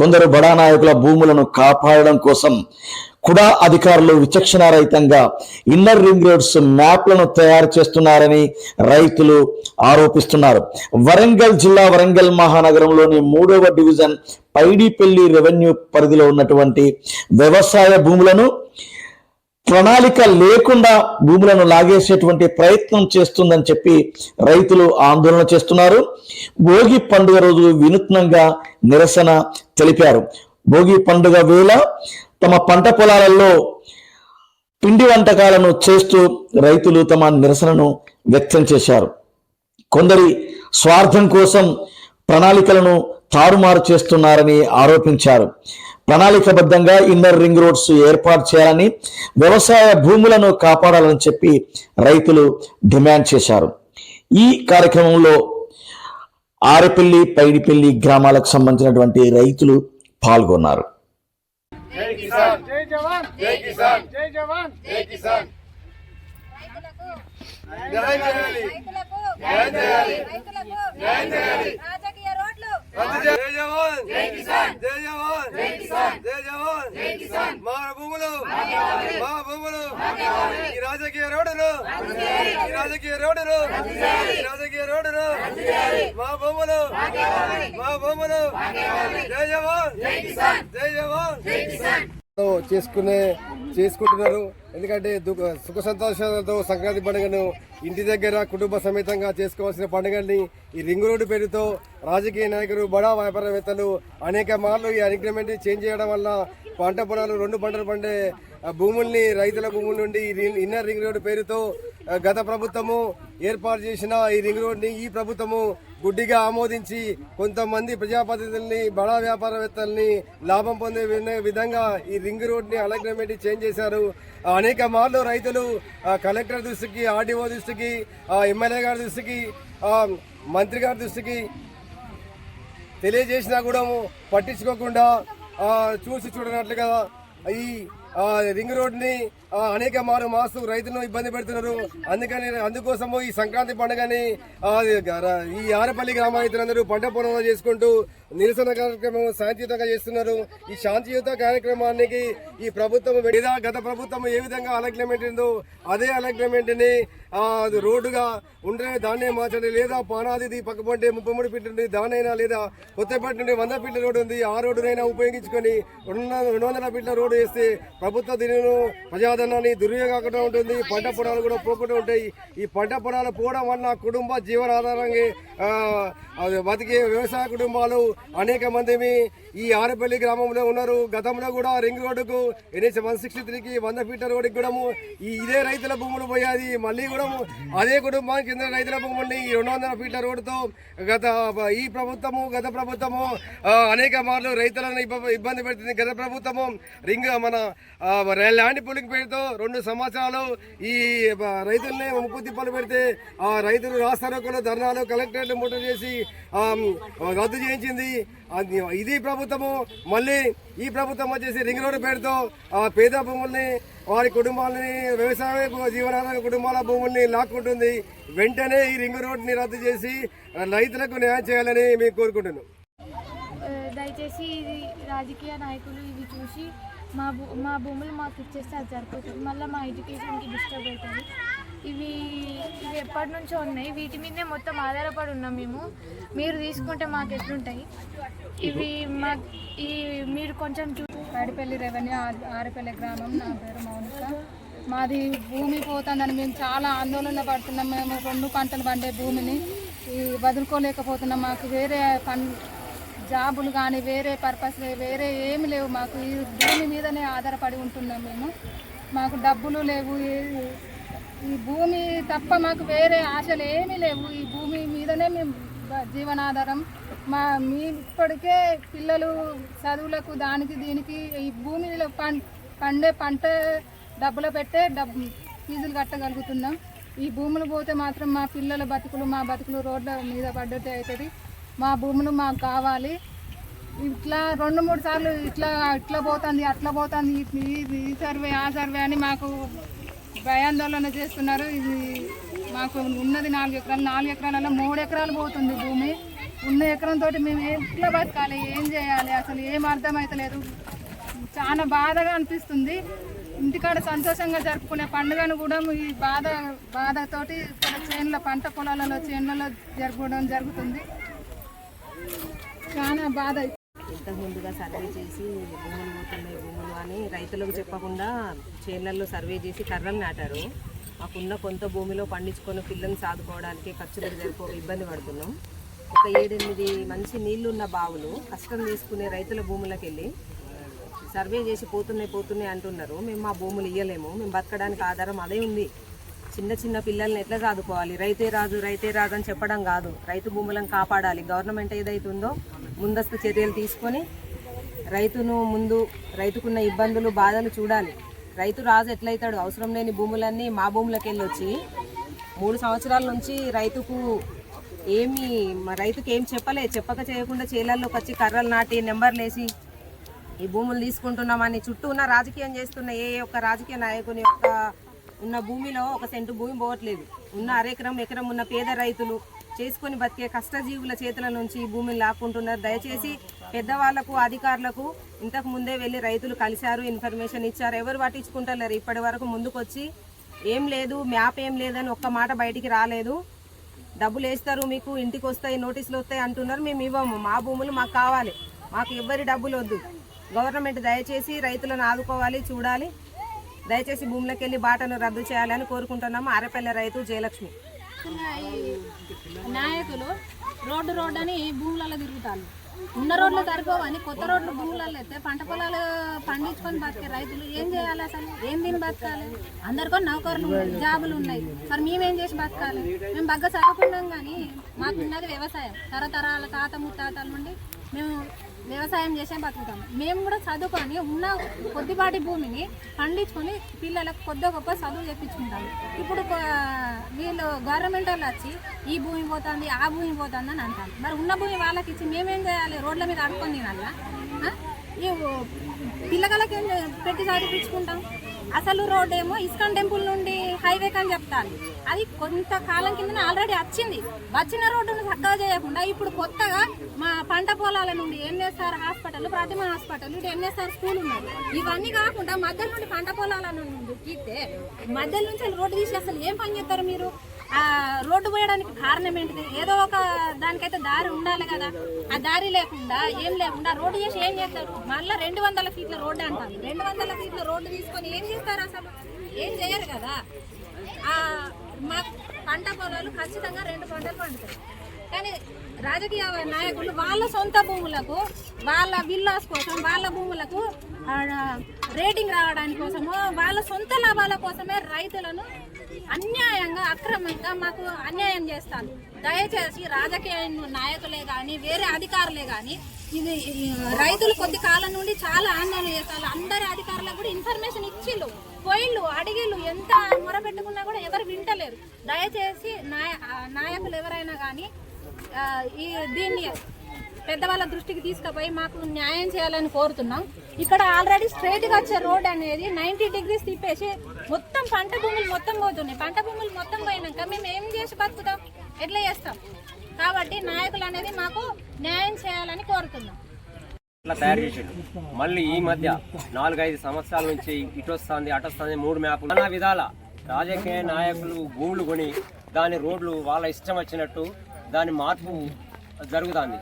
కొందరు బడా నాయకుల భూములను కాపాడడం కోసం కుడా అధికారులు విచక్షణారహితంగా ఇన్నర్ రింగ్ రోడ్స్ మ్యాప్లను తయారు చేస్తున్నారని రైతులు ఆరోపిస్తున్నారు. వరంగల్ జిల్లా వరంగల్ మహానగరంలోని మూడవ డివిజన్ పైడిపల్లి రెవెన్యూ పరిధిలో ఉన్నటువంటి వ్యవసాయ భూములను ప్రణాళిక లేకుండా భూములను లాగేసేటువంటి ప్రయత్నం చేస్తుందని చెప్పి రైతులు ఆందోళన చేస్తున్నారు. భోగి పండుగ రోజు వినూత్నంగా నిరసన తెలిపారు. భోగి పండుగ వేళ తమ పంట పొలాలలో పిండి వంటకాలను చేస్తూ రైతులు తమ నిరసనను వ్యక్తం చేశారు. కొందరి స్వార్థం కోసం ప్రణాళికలను తారుమారు చేస్తున్నారని ఆరోపించారు. ప్రణాళికబద్ధంగా ఇన్నర్ రింగ్ రోడ్స్ ఏర్పాటు చేయాలని వ్యవసాయ భూములను కాపాడాలని చెప్పి రైతులు డిమాండ్ చేశారు. ఈ కార్యక్రమంలో ఆరెపల్లి పైడిపల్లి గ్రామాలకు సంబంధించినటువంటి రైతులు పాల్గొన్నారు. జై జవాన్. జై కిసాన్. జై జవాన్. జై కిసాన్. న్యాయం చేయాలి రైతులకు. న్యాయం చేయాలి రైతులకు. న్యాయం చేయాలి రాజకీయ రోడ్లు జై జవాన్ జై కిసాన్ జై జవాన్ జై కిసాన్ జై జవాన్ జై కిసాన్ మా భూములు మా భూములు ఈ రాజకీయ రోడ్డును ఈ రాజకీయ రోడ్డును ఈ రాజకీయ రోడ్డును మా భూములు మా భూములు. జై జవాన్. జై జవాన్. చేసుకునే చేసుకుంటున్నారు. ఎందుకంటే సుఖ సంతోషాలతో సంక్రాంతి పండుగను ఇంటి దగ్గర కుటుంబ సమేతంగా చేసుకోవాల్సిన పండుగల్ని ఈ రింగ్ రోడ్డు పేరుతో రాజకీయ నాయకులు బడా వ్యాపారవేత్తలు అనేక మార్లు ఈ అగ్రిమెంట్ చేంజ్ చేయడం వల్ల పంట పొలాలు రెండు పంటలు పండే భూముల్ని రైతుల భూముల నుండి ఈ ఇన్నర్ రింగ్ రోడ్డు పేరుతో గత ప్రభుత్వము ఏర్పాటు చేసిన ఈ రింగ్ రోడ్ని ఈ ప్రభుత్వము గుడ్డిగా ఆమోదించి కొంతమంది ప్రజాప్రతినిధుల్ని బడా వ్యాపారవేత్తల్ని లాభం పొందే విధ- విధంగా ఈ రింగ్ రోడ్ని అలగ్నమెంట్ చేంజ్ చేశారు. అనేక మార్లు రైతులు కలెక్టర్ దృష్టికి ఆర్డీఓ దృష్టికి ఎమ్మెల్యే గారి దృష్టికి మంత్రి గారి దృష్టికి తెలియజేసినా కూడా పట్టించుకోకుండా చూసి చూడనట్లుగా ఈ రింగ్ రోడ్ని అనేక మారు మాసు రైతులను ఇబ్బంది పెడుతున్నారు. అందుకని అందుకోసము ఈ సంక్రాంతి పండుగని ఈ ఆరపల్లి గ్రామ రైతులందరూ పంట పొలంలో చేసుకుంటూ నిరసన కార్యక్రమం శాంతియుతంగా చేస్తున్నారు. ఈ శాంతియుత కార్యక్రమానికి ఈ ప్రభుత్వం లేదా గత ప్రభుత్వం ఏ విధంగా అలగ్నమెంట్ ఉందో అదే అలగ్నమెంట్ని రోడ్డుగా ఉండే దాన్నే మార్చండి లేదా పానాదిది పక్కపంటే ముప్పై మూడు ఫీట్లు ఉంది దానైనా లేదా కొత్తపేట నుండి వంద ఫీట్ల రోడ్డు ఉంది ఆ రోడ్డునైనా ఉపయోగించుకొని రెండు వందల- రెండు వందల ఫీట్ల రోడ్డు వేస్తే ప్రభుత్వ దీనిను ప్రజాధనాన్ని దుర్వినియోగకుండా ఉంటుంది పంట పొలాలు కూడా పోకుండా ఉంటాయి. ఈ పంట పొలాలు పోవడం వల్ల కుటుంబ జీవనాధారంగా బతికే వ్యవసాయ కుటుంబాలు అనేక మంది ఈ ఆరపల్లి గ్రామంలో ఉన్నారు. గతంలో కూడా రింగ్ రోడ్డుకు ఎన్హెచ్ వన్ సిక్స్టీ త్రీకి వంద ఫీటర్ రోడ్డుకి కూడా ఈ ఇదే రైతుల భూములు పోయాది మళ్ళీ కూడా అదే కుటుంబానికి చెందిన రైతుల భూముల్ని ఈ రెండు వందల ఫీట్ల రోడ్డుతో గత ఈ ప్రభుత్వము గత ప్రభుత్వము అనేక మార్లు రైతులను ఇబ్బంది పెడుతుంది. గత ప్రభుత్వము రింగ్ మన ల్యాండ్ పూలింగ్ పేరుతో రెండు సంవత్సరాలు ఈ రైతుల్ని ముప్పు తిప్పలు పెడితే ఆ రైతులు రాస్తారోకలు ధర్నాలు కలెక్టరేట్లు ముట్టడి చేసి రద్దు చేయించింది. ఇది ప్రభుత్వము. మళ్ళీ ఈ ప్రభుత్వం వచ్చేసి రింగ్ రోడ్డు పేరుతో పేద భూముల్ని వారి కుటుంబాలని వ్యవసాయ జీవనాధార కుటుంబాల భూముల్ని లాక్కుంటుంది. వెంటనే ఈ రింగ్ రోడ్ని రద్దు చేసి రైతులకు న్యాయం చేయాలని మేము కోరుకుంటున్నాం. దయచేసి ఇది రాజకీయ నాయకులు ఇది చూసి మా భూ మా భూములు మాకు ఇచ్చేస్తే అది సరిపోతుంది. మళ్ళీ మా ఎడ్యుకేషన్కి డిస్టర్బ్ అవుతుంది. ఇవి ఇవి ఎప్పటి నుంచో ఉన్నాయి. వీటి మీదనే మొత్తం ఆధారపడి ఉన్నాం మేము. మీరు తీసుకుంటే మాకు ఎట్లుంటాయి? ఇవి మా ఈ మీరు కొంచెం చూ ఆడిపల్లి రెవెన్యూ ఆ- గ్రామం. నా పేరు మౌనిక. మాది భూమి పోతుందని మేము చాలా ఆందోళన పడుతున్నాం. మేము రెండు పంటలు పండే భూమిని వదులుకోలేకపోతున్నాం. మాకు వేరే పన్ జాబులు కానీ వేరే పర్పస్ వేరే ఏమి లేవు. మాకు ఈ భూమి మీదనే ఆధారపడి ఉంటున్నాం మేము. మాకు డబ్బులు లేవు. ఈ భూమి తప్ప మాకు వేరే ఆశలు ఏమీ లేవు. ఈ భూమి మీదనే మేము జీవనాధారం. మా మీ ఇప్పటికే పిల్లలు చదువులకు దానికి దీనికి ఈ భూమిలో పం పండే పంట డబ్బులు పెట్టే డబ్బు ఫీజులు కట్టగలుగుతున్నాం. ఈ భూములు పోతే మాత్రం మా పిల్లల బతుకులు మా బతుకులు రోడ్ల మీద పడ్డట్టే అవుతుంది మా భూములు మాకు కావాలి. ఇట్లా రెండు మూడు సార్లు ఇట్లా ఇట్లా పోతుంది అట్లా పోతుంది. ఈ సర్వే ఆ సర్వే అని మాకు భయాందోళన చేస్తున్నారు. ఇది మాకు ఉన్నది నాలుగు ఎకరాలు నాలుగు ఎకరాలలో మూడు ఎకరాలు పోతుంది భూమి. ఉన్న ఎకరం తోటి మేము ఎట్లా బతకాలి ఏం చేయాలి? అసలు ఏం అర్థమవుతలేదు చాలా బాధగా అనిపిస్తుంది. ఇంటికాడ సంతోషంగా జరుపుకునే పండుగను కూడా ఈ బాధ బాధతోటి ఇక్కడ చేనుల పంట పొలాలలో చేనులలో జరుపుకోవడం జరుగుతుంది. చాలా బాధ ఇంతకు ముందుగా సర్వే చేసి భూములు పోతున్నాయి భూములు అని రైతులకు చెప్పకుండా చేన్లలో సర్వే చేసి కర్రలు నాటారు. మాకున్న కొంత భూమిలో పండించుకొని పిల్లల్ని సాదుకోవడానికి ఖర్చులకు జరిపో ఇబ్బంది పడుతున్నాం. ఒక ఏడెనిమిది మంచి నీళ్ళున్న బావులు కష్టం తీసుకునే రైతుల భూములకు వెళ్ళి సర్వే చేసి పోతున్నాయి పోతున్నాయి అంటున్నారు. మేము మా భూములు ఇవ్వలేము మేము బతకడానికి ఆధారం అదే ఉంది. చిన్న చిన్న పిల్లల్ని ఎట్లా సాదుకోవాలి? రైతే రాజు రైతే రాజు అని చెప్పడం కాదు. రైతు భూములను కాపాడాలి. గవర్నమెంట్ ఏదైతుందో ముందస్తు చర్యలు తీసుకొని రైతును ముందు రైతుకున్న ఇబ్బందులు బాధలు చూడాలి. రైతు రాజు ఎట్లయితాడు? అవసరం లేని భూములన్నీ మా భూములకు వెళ్ళి వచ్చి మూడు సంవత్సరాల నుంచి రైతుకు ఏమి రైతుకు ఏం చెప్పలే. చెప్పక చేయకుండా చేలల్లోకి వచ్చి కర్రలు నాటి నెంబర్లు వేసి ఈ భూములు తీసుకుంటున్నామని చుట్టూ ఉన్న రాజకీయం చేస్తున్న ఏ ఒక్క రాజకీయ నాయకుని యొక్క ఉన్న భూమిలో ఒక సెంటు భూమి పోవట్లేదు. ఉన్న అరెకరం ఎకరం ఉన్న పేద రైతులు చేసుకొని బతికే కష్టజీవుల చేతుల నుంచి ఈ భూమిని లాక్కుంటున్నారు. దయచేసి పెద్దవాళ్ళకు అధికారులకు ఇంతకు ముందే వెళ్ళి రైతులు కలిశారు ఇన్ఫర్మేషన్ ఇచ్చారు. ఎవరు పట్టించుకుంటలేరు. ఇప్పటి వరకు ముందుకొచ్చి ఏం లేదు మ్యాప్ ఏం లేదని ఒక్క మాట బయటికి రాలేదు. డబ్బులు వేస్తారు మీకు ఇంటికి వస్తాయి నోటీసులు వస్తాయి అంటున్నారు. మేము ఇవ్వము. మా భూములు మాకు కావాలి. మాకు ఎవ్వరి డబ్బులు వద్దు. గవర్నమెంట్ దయచేసి రైతులను ఆదుకోవాలి చూడాలి. దయచేసి భూములకు వెళ్ళి బాటను రద్దు చేయాలని కోరుకుంటున్నాము. అరపల్లె రైతు జయలక్ష్మి. నాయకులు రోడ్డు రోడ్డు అని భూములలో తిరుగుతారు. ఉన్న రోడ్లు సరిపోవని కొత్త రోడ్లు భూములలో అయితే పంట పొలాలు పండించుకొని బతికే రైతులు ఏం చేయాలి అసలు? ఏం తిని బతకాలి? అందరికీ నౌకర్లు ఉన్నాయి జాబులు ఉన్నాయి. మరి మేమేం చేసి బతకాలి? మేము బగ్గ చదువుకున్నాం కానీ మాకున్నది వ్యవసాయం. తరతరాల తాత ముత్తాతల నుండి మేము వ్యవసాయం చేసే బతుకుతాం. మేము కూడా చదువుకొని ఉన్న కొద్దిపాటి భూమిని పండించుకొని పిల్లలకు కొద్ది గొప్ప చదువు చెప్పించుకుంటాం ఇప్పుడు వీళ్ళు గవర్నమెంట్ వాళ్ళు వచ్చి ఈ భూమి పోతుంది ఆ భూమి పోతుంది అని అంటారు. మరి ఉన్న భూమి వాళ్ళకి ఇచ్చి మేమేం చేయాలి? రోడ్ల మీద అడుకొని తినాలా? ఈ పిల్లగాళ్ళకి ఏం పెట్టి చదివించుకుంటాం అసలు రోడ్ ఏమో ఇస్కాన్ టెంపుల్ నుండి హైవేకి అని చెప్తాను అది కొంతకాలం కింద ఆల్రెడీ వచ్చింది. వచ్చిన రోడ్డును చక్కగా చేయకుండా ఇప్పుడు కొత్తగా మా పంట పొలాల నుండి ఎన్ఎస్ఆర్ హాస్పిటల్ ప్రతిమ హాస్పిటల్ ఇటు ఎన్ఎస్ఆర్ స్కూల్ ఉన్నాయి ఇవన్నీ కాకుండా మధ్య నుండి పంట పొలాల నుండి తీస్తే మధ్య నుంచి రోడ్డు తీసి అసలు ఏం పని చేస్తారు మీరు? ఆ రోడ్డు పోయడానికి కారణం ఏంటిది? ఏదో ఒక దానికైతే దారి ఉండాలి కదా. ఆ దారి లేకుండా ఏం లేకుండా రోడ్డు చేసి ఏం చేస్తారు? మళ్ళీ రెండు వందల ఫీట్ల రోడ్డు అంటారు. రెండు వందల ఫీట్ల రోడ్డు తీసుకొని ఏం చేస్తారు అసలు? ఏం చేయరు కదా? ఆ మా పంట పొలాలు ఖచ్చితంగా రెండు పంటలు పండుతాయి. కానీ రాజకీయ నాయకులు వాళ్ళ సొంత భూములకు వాళ్ళ విల్లాస్ కోసం వాళ్ళ భూములకు రేటింగ్ రావడానికి కోసము వాళ్ళ సొంత లాభాల కోసమే రైతులను అన్యాయంగా అక్రమంగా మాకు అన్యాయం చేస్తారు దయచేసి రాజకీయ నాయకులే కానీ వేరే అధికారులే కానీ ఇది రైతులు కొద్ది కాలం నుండి చాలా ఆందోళన చేస్తారు. అందరి అధికారులకు కూడా ఇన్ఫర్మేషన్ ఇచ్చిళ్ళు పోయిళ్ళు అడిగిళ్ళు ఎంత మొరపెట్టుకున్నా కూడా ఎవరు వింటలేరు. దయచేసి నాయ నాయకులు ఎవరైనా కానీ ఈ దీన్ని పెద్దవాళ్ళ దృష్టికి తీసుకుపోయి మాకు న్యాయం చేయాలని కోరుతున్నాం. ఇక్కడ ఆల్రెడీ స్ట్రైట్గా వచ్చే రోడ్ అనేది నైంటీ డిగ్రీస్ తిప్పేసి మొత్తం పంట భూములు మొత్తం పోతున్నాయి. పంట భూములు మొత్తం పోయినాక మేము ఏం చేసి బతుకుతాం? ఎట్లా చేస్తాం? కాబట్టి నాయకులు అనేది మాకు న్యాయం చేయాలని కోరుతున్నాం. ఇట్లా తయారు చేసిండు. మళ్ళీ ఈ మధ్య నాలుగైదు సంవత్సరాల నుంచి ఇటు వస్తుంది అటు వస్తుంది మూడు మ్యాపులు. నానా విధాల రాజకీయ నాయకులు భూములు కొని దాని రోడ్లు వాళ్ళ ఇష్టం వచ్చినట్టు దాని మార్పు జరుగుతుంది.